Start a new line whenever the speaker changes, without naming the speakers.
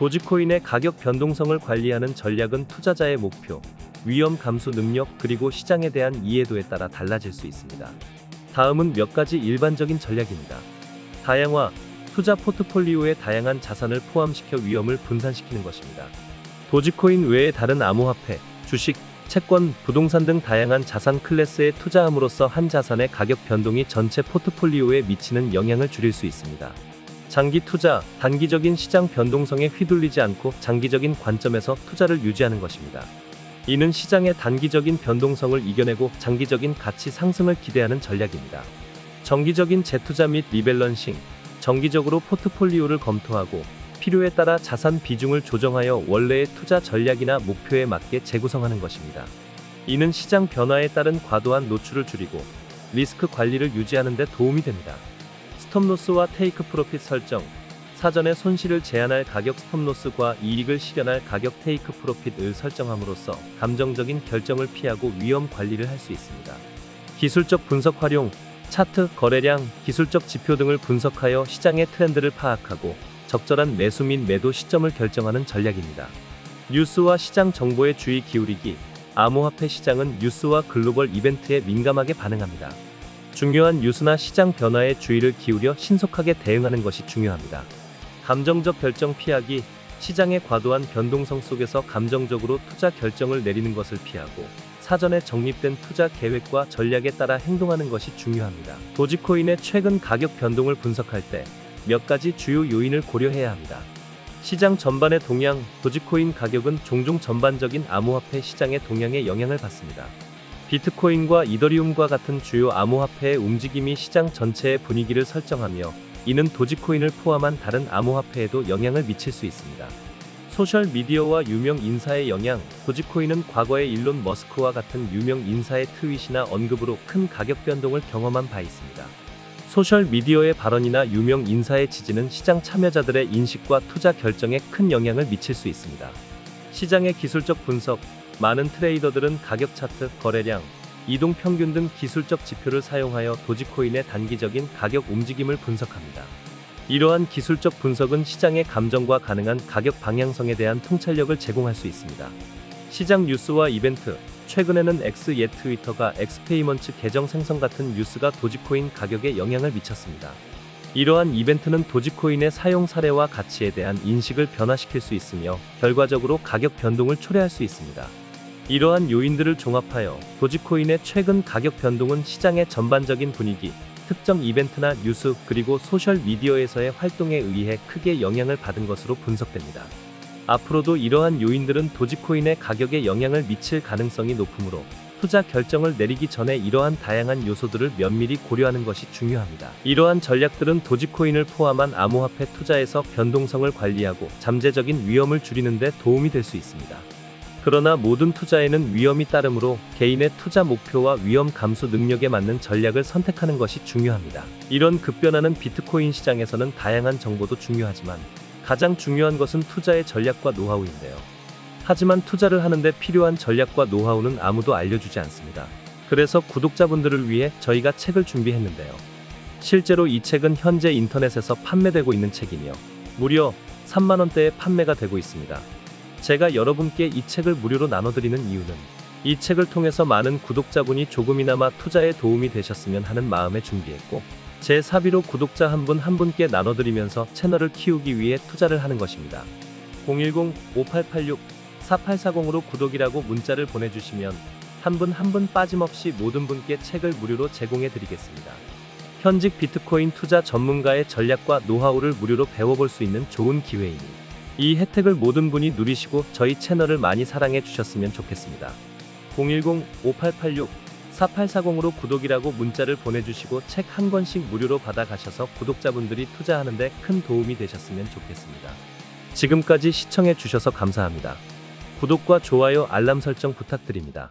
도지코인의 가격 변동성을 관리하는 전략은 투자자의 목표, 위험 감수 능력 그리고 시장에 대한 이해도에 따라 달라질 수 있습니다. 다음은 몇 가지 일반적인 전략입니다. 다양화, 투자 포트폴리오에 다양한 자산을 포함시켜 위험을 분산시키는 것입니다. 도지코인 외에 다른 암호화폐, 주식, 채권, 부동산 등 다양한 자산 클래스에 투자함으로써 한 자산의 가격 변동이 전체 포트폴리오에 미치는 영향을 줄일 수 있습니다. 장기 투자, 단기적인 시장 변동성에 휘둘리지 않고 장기적인 관점에서 투자를 유지하는 것입니다. 이는 시장의 단기적인 변동성을 이겨내고 장기적인 가치 상승을 기대하는 전략입니다. 정기적인 재투자 및 리밸런싱, 정기적으로 포트폴리오를 검토하고 필요에 따라 자산 비중을 조정하여 원래의 투자 전략이나 목표에 맞게 재구성하는 것입니다. 이는 시장 변화에 따른 과도한 노출을 줄이고 리스크 관리를 유지하는 데 도움이 됩니다. 스톱로스와 테이크 프로핏 설정, 사전에 손실을 제한할 가격 스톱로스과 이익을 실현할 가격 테이크 프로핏을 설정함으로써 감정적인 결정을 피하고 위험 관리를 할 수 있습니다. 기술적 분석 활용, 차트, 거래량, 기술적 지표 등을 분석하여 시장의 트렌드를 파악하고 적절한 매수 및 매도 시점을 결정하는 전략입니다. 뉴스와 시장 정보에 주의 기울이기, 암호화폐 시장은 뉴스와 글로벌 이벤트에 민감하게 반응합니다. 중요한 뉴스나 시장 변화에 주의를 기울여 신속하게 대응하는 것이 중요합니다. 감정적 결정 피하기, 시장의 과도한 변동성 속에서 감정적으로 투자 결정을 내리는 것을 피하고 사전에 정립된 투자 계획과 전략에 따라 행동하는 것이 중요합니다. 도지코인의 최근 가격 변동을 분석할 때 몇 가지 주요 요인을 고려해야 합니다. 시장 전반의 동향, 도지코인 가격은 종종 전반적인 암호화폐 시장의 동향에 영향을 받습니다. 비트코인과 이더리움과 같은 주요 암호화폐의 움직임이 시장 전체의 분위기를 설정하며 이는 도지코인을 포함한 다른 암호화폐에도 영향을 미칠 수 있습니다. 소셜 미디어와 유명 인사의 영향, 도지코인은 과거에 일론 머스크와 같은 유명 인사의 트윗이나 언급으로 큰 가격 변동을 경험한 바 있습니다. 소셜 미디어의 발언이나 유명 인사의 지지는 시장 참여자들의 인식과 투자 결정에 큰 영향을 미칠 수 있습니다. 시장의 기술적 분석, 많은 트레이더들은 가격 차트, 거래량, 이동 평균 등 기술적 지표를 사용하여 도지코인의 단기적인 가격 움직임을 분석합니다. 이러한 기술적 분석은 시장의 감정과 가능한 가격 방향성에 대한 통찰력을 제공할 수 있습니다. 시장 뉴스와 이벤트, 최근에는 X 옛 트위터가 엑스페이먼츠 계정 생성 같은 뉴스가 도지코인 가격에 영향을 미쳤습니다. 이러한 이벤트는 도지코인의 사용 사례와 가치에 대한 인식을 변화시킬 수 있으며 결과적으로 가격 변동을 초래할 수 있습니다. 이러한 요인들을 종합하여 도지코인의 최근 가격 변동은 시장의 전반적인 분위기, 특정 이벤트나 뉴스 그리고 소셜 미디어에서의 활동에 의해 크게 영향을 받은 것으로 분석됩니다. 앞으로도 이러한 요인들은 도지코인의 가격에 영향을 미칠 가능성이 높으므로 투자 결정을 내리기 전에 이러한 다양한 요소들을 면밀히 고려하는 것이 중요합니다. 이러한 전략들은 도지코인을 포함한 암호화폐 투자에서 변동성을 관리하고 잠재적인 위험을 줄이는 데 도움이 될 수 있습니다. 그러나 모든 투자에는 위험이 따르므로 개인의 투자 목표와 위험 감수 능력에 맞는 전략을 선택하는 것이 중요합니다. 이런 급변하는 비트코인 시장에서는 다양한 정보도 중요하지만 가장 중요한 것은 투자의 전략과 노하우인데요. 하지만 투자를 하는데 필요한 전략과 노하우는 아무도 알려주지 않습니다. 그래서 구독자분들을 위해 저희가 책을 준비했는데요. 실제로 이 책은 현재 인터넷에서 판매되고 있는 책이며 무려 3만원대에 판매가 되고 있습니다. 제가 여러분께 이 책을 무료로 나눠드리는 이유는 이 책을 통해서 많은 구독자분이 조금이나마 투자에 도움이 되셨으면 하는 마음에 준비했고 제 사비로 구독자 한분한 분께 나눠드리면서 채널을 키우기 위해 투자를 하는 것입니다. 010-5886-4840으로 구독이라고 문자를 보내주시면 한 분 한 분 빠짐없이 모든 분께 책을 무료로 제공해 드리겠습니다. 현직 비트코인 투자 전문가의 전략과 노하우를 무료로 배워볼 수 있는 좋은 기회이니 이 혜택을 모든 분이 누리시고 저희 채널을 많이 사랑해 주셨으면 좋겠습니다. 010-5886-4840으로 구독이라고 문자를 보내주시고 책 한 권씩 무료로 받아가셔서 구독자분들이 투자하는데 큰 도움이 되셨으면 좋겠습니다. 지금까지 시청해 주셔서 감사합니다. 구독과 좋아요 알람 설정 부탁드립니다.